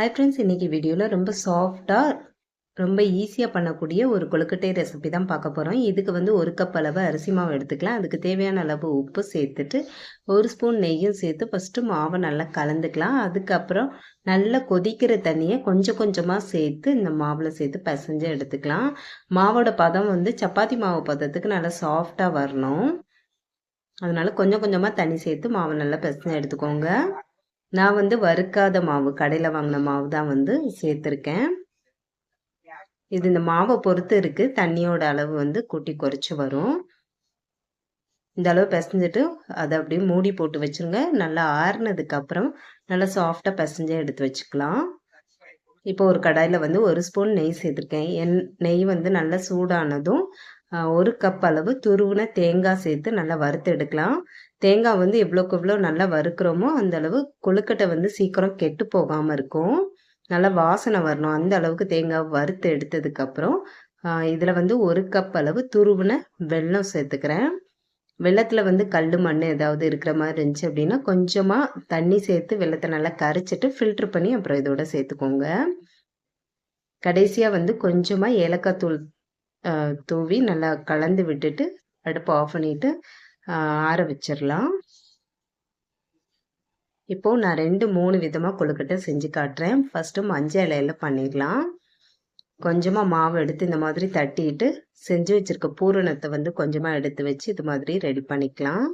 Hi friends இன்றைக்கி வீடியோவில் ரொம்ப சாஃப்டாக ரொம்ப ஈஸியாக பண்ணக்கூடிய ஒரு கொழுக்கட்டை ரெசிபி தான் பார்க்க போகிறோம் இதுக்கு வந்து ஒரு கப் அளவு அரிசி மாவு எடுத்துக்கலாம். அதுக்கு தேவையான அளவு உப்பு சேர்த்துட்டு ஒரு ஸ்பூன் நெய்யும் சேர்த்து ஃபஸ்ட்டு மாவை நல்லா கலந்துக்கலாம். அதுக்கப்புறம் நல்லா கொதிக்கிற தண்ணியை கொஞ்சம் கொஞ்சமாக சேர்த்து இந்த மாவில் சேர்த்து பிசைஞ்சு எடுத்துக்கலாம். மாவோட பதம் வந்து சப்பாத்தி மாவு பதத்துக்கு நல்லா சாஃப்டாக வரணும். அதனால் கொஞ்சம் கொஞ்சமாக தண்ணி சேர்த்து மாவை நல்லா பிசைஞ்சு எடுத்துக்கோங்க. நான் வந்து வறுக்காத மாவு கடையில் வாங்கின மாவு தான் வந்து சேர்த்துருக்கேன். இது இந்த மாவை பொறுத்து இருக்குது தண்ணியோட அளவு வந்து கூட்டி குறைச்சி வரும். இந்த அளவு பிசைஞ்சிட்டு அதை அப்படியே மூடி போட்டு வச்சுருங்க. நல்லா ஆறுனதுக்கு அப்புறம் நல்லா சாஃப்டாக பிசைஞ்சே எடுத்து வச்சுக்கலாம். இப்போ ஒரு கடாயில் வந்து ஒரு ஸ்பூன் நெய் சேர்த்துருக்கேன். என் நெய் வந்து நல்லா சூடானதும் ஒரு கப் அளவு துருவின தேங்காய் சேர்த்து நல்லா வறுத்து எடுக்கலாம். தேங்காய் வந்து எவ்வளோக்கு எவ்வளோ நல்லா வறுக்கிறோமோ அந்த அளவு கொழுக்கட்டை வந்து சீக்கிரம் கெட்டு போகாமல் இருக்கும். நல்லா வாசனை வரணும். அந்த அளவுக்கு தேங்காய் வறுத்து எடுத்ததுக்கப்புறம் இதில் வந்து ஒரு கப் அளவு துருவின வெல்லம் சேர்த்துக்கிறேன். வெள்ளத்தில் வந்து கல் மண் ஏதாவது இருக்கிற மாதிரி இருந்துச்சு அப்படின்னா கொஞ்சமாக தண்ணி சேர்த்து வெள்ளத்தை நல்லா கரைச்சிட்டு ஃபில்ட்ரு பண்ணி அப்புறம் இதோட சேர்த்துக்கோங்க. கடைசியாக வந்து கொஞ்சமாக ஏலக்காய் தூள் தூவி நல்லா கலந்து விட்டுட்டு அடுப்பு ஆஃப் பண்ணிவிட்டு ஆற வச்சிடலாம் இப்போது நான் ரெண்டு மூணு விதமாக கொழுக்கட்டை செஞ்சு காட்டுறேன். ஃபஸ்ட்டு மஞ்சள் இலையில் பண்ணிடலாம். கொஞ்சமாக மாவு எடுத்து இந்த மாதிரி தட்டிட்டு செஞ்சு வச்சுருக்க பூரணத்தை வந்து கொஞ்சமாக எடுத்து வச்சு இது மாதிரி ரெடி பண்ணிக்கலாம்.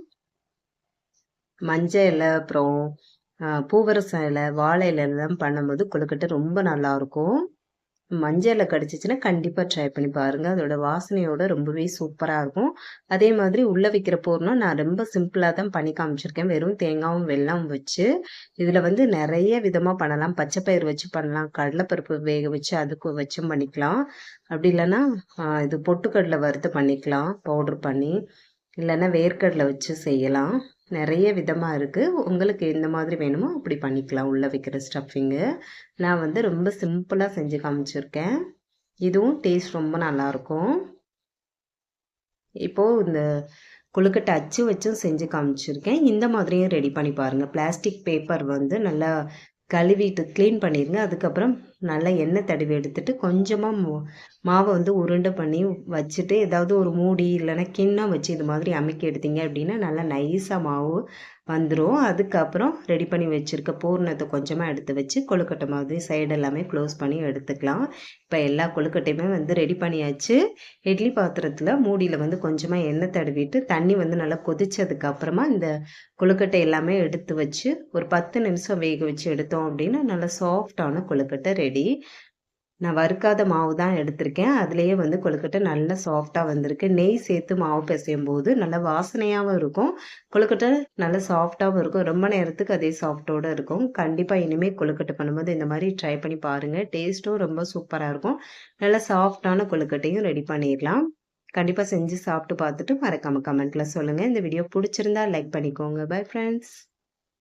மஞ்சள் இலை அப்புறம் பூவரசம் இலை வாழை இலையெல்லாம் பண்ணும்போது கொழுக்கட்டை ரொம்ப நல்லாயிருக்கும் மஞ்சளில் கடிச்சிச்சுன்னா கண்டிப்பாக ட்ரை பண்ணி பாருங்கள் அதோட வாசனையோட ரொம்பவே சூப்பராக இருக்கும். அதே மாதிரி உள்ளே வைக்கிற பூர்ணம் நான் ரொம்ப சிம்பிளாக தான் பண்ணி காமிச்சிருக்கேன். வெறும் தேங்காயும் வெள்ளம் வச்சு. இதில் வந்து நிறைய விதமாக பண்ணலாம். பச்சை பயிர் வச்சு பண்ணலாம். கடலைப்பருப்பு வேக வச்சு அதுக்கு வச்சும் பண்ணிக்கலாம். அப்படி இல்லைன்னா இது பொட்டுக்கடலை வறுத்து பண்ணிக்கலாம். பவுட்ரு பண்ணி. இல்லைன்னா வேர்க்கடலை வச்சு செய்யலாம். நிறைய விதமாக இருக்குது உங்களுக்கு எந்த மாதிரி வேணுமோ அப்படி பண்ணிக்கலாம். உள்ளே வைக்கிற ஸ்டஃபிங்கு நான் வந்து ரொம்ப சிம்பிளாக செஞ்சு காமிச்சிருக்கேன். இதுவும் டேஸ்ட் ரொம்ப நல்லாயிருக்கும். இப்போது இந்த கொழுக்கட்டை அச்சு வச்சும் செஞ்சு காமிச்சிருக்கேன். இந்த மாதிரியும் ரெடி பண்ணி பாருங்கள் பிளாஸ்டிக் பேப்பர் வந்து நல்லா கழுவிட்டு க்ளீன் பண்ணிடுங்க அதுக்கப்புறம் நல்லா எண்ணெய் தடவி எடுத்துட்டு கொஞ்சமாக மாவை வந்து உருண்டை பண்ணி வச்சுட்டு ஏதாவது ஒரு மூடி இல்லைன்னா கிண்ணம் வச்சு இது மாதிரி அமைக்க எடுத்தீங்க அப்படின்னா நல்லா நைஸாக மாவு வந்துடும் அதுக்கப்புறம் ரெடி பண்ணி வச்சுருக்க பூர்ணத்தை கொஞ்சமாக எடுத்து வச்சு கொழுக்கட்டை மாதிரி சைடு எல்லாமே க்ளோஸ் பண்ணி எடுத்துக்கலாம். இப்போ எல்லா கொழுக்கட்டையுமே வந்து ரெடி பண்ணியாச்சு. இட்லி பாத்திரத்தில் மூடியில் வந்து கொஞ்சமாக எண்ணெய் தடவிட்டு தண்ணி வந்து நல்லா கொதிச்சதுக்கப்புறமா இந்த கொழுக்கட்டை எல்லாமே எடுத்து வச்சு ஒரு பத்து நிமிஷம் வேக வச்சு எடுத்தோம் அப்படின்னா நல்லா சாஃப்டான கொழுக்கட்டை ரெடி நான் வறுக்காத மாவு தான் எடுத்திருக்கேன். அதுலேயே வந்து கொழுக்கட்டை நல்லா சாஃப்டாக வந்திருக்கு. நெய் சேர்த்து மாவு பிசையும் போது நல்லா வாசனையாகவும் இருக்கும். கொழுக்கட்டை நல்லா சாஃப்டாகவும் இருக்கும். ரொம்ப நேரத்துக்கு அதே சாஃப்டோடு இருக்கும். கண்டிப்பாக இனிமேல் கொழுக்கட்டை பண்ணும்போது இந்த மாதிரி ட்ரை பண்ணி பாருங்கள் டேஸ்ட்டும் ரொம்ப சூப்பராக இருக்கும். நல்லா சாஃப்டான கொழுக்கட்டையும் ரெடி பண்ணிடலாம். கண்டிப்பாக செஞ்சு சாப்பிட்டு பார்த்துட்டு மறக்காமல் கமெண்ட்டில் சொல்லுங்கள் இந்த வீடியோ பிடிச்சிருந்தா லைக் பண்ணிக்கோங்க. Bye friends